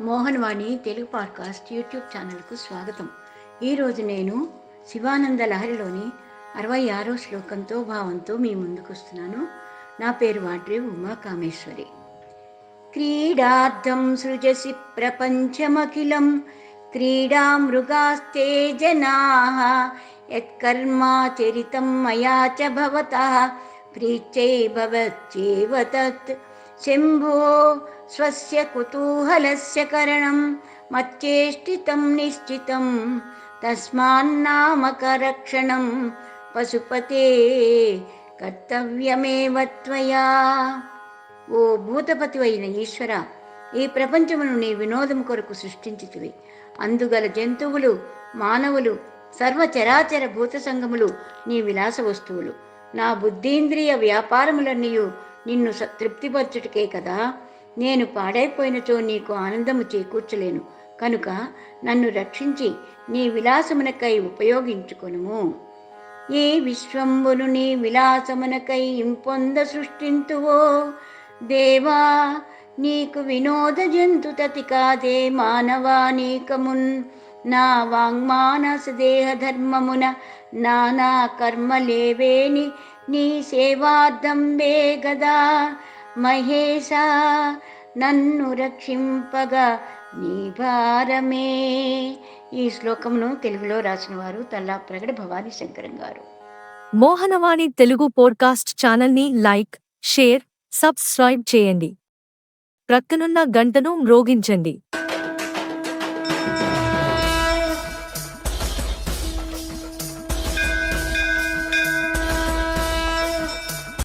Mohan Vani Telugu podcast YouTube ఛానల్కు స్వాగతం. ఈరోజు నేను శివానంద లహరిలోని అరవై ఆరో శ్లోకంతో భావంతో మీ ముందుకు వస్తున్నాను నా పేరు వాడ్రే ఉమా కామేశ్వరి. క్రీడార్థం సృజసి ప్రపంచమఖిలం క్రీడా మృగాస్తే జనా యత్కర్మాచరితం మయా చ భవత ప్రీత్యై భవత్యేవ తత్. శంభో స్వస్య కుతూహలస్య కరణం మచ్చేష్టితం నిశ్చితం తస్మాన్నామకరక్షణం పశుపతే కర్తవ్యమేవ త్వయా ఓ భూతపతి అయిన ఈశ్వర ఈ ప్రపంచమును నీ వినోదం కొరకు సృష్టించితివి. అందుగల జంతువులు మానవులు సర్వచరాచర భూత సంగములు నీ విలాస వస్తువులు. నా బుద్ధీంద్రియ వ్యాపారములన్నీయు నిన్ను స- తృప్తిపరచుటకే కదా. నేను పాడైపోయినచో నీకు ఆనందము చేకూర్చలేను. కనుక నన్ను రక్షించి నీ విలాసమునకై ఉపయోగించుకొనుము. ఏ విశ్వంబును నీ విలాసమునకై ఇంపొంద సృష్టింతువో? దేవా నీకు వినోద జంతు తతి కాదే మానవానీకమున్. నా వాంగ్మానస దేహ ధర్మమున నానా కర్మలేవేని నీ సేవార్థం వే గదా. మహేశ నన్ను రక్షింపగా నీ భారమే. ఈ శ్లోకమును తెలుగులో రాసిన వారు తల్లా ప్రగడ భవానీ శంకరం గారు. మోహనవాణి తెలుగు పోడ్కాస్ట్ ఛానల్ని లైక్ షేర్ సబ్స్క్రైబ్ చేయండి. ప్రక్కనున్న గంటను మ్రోగించండి.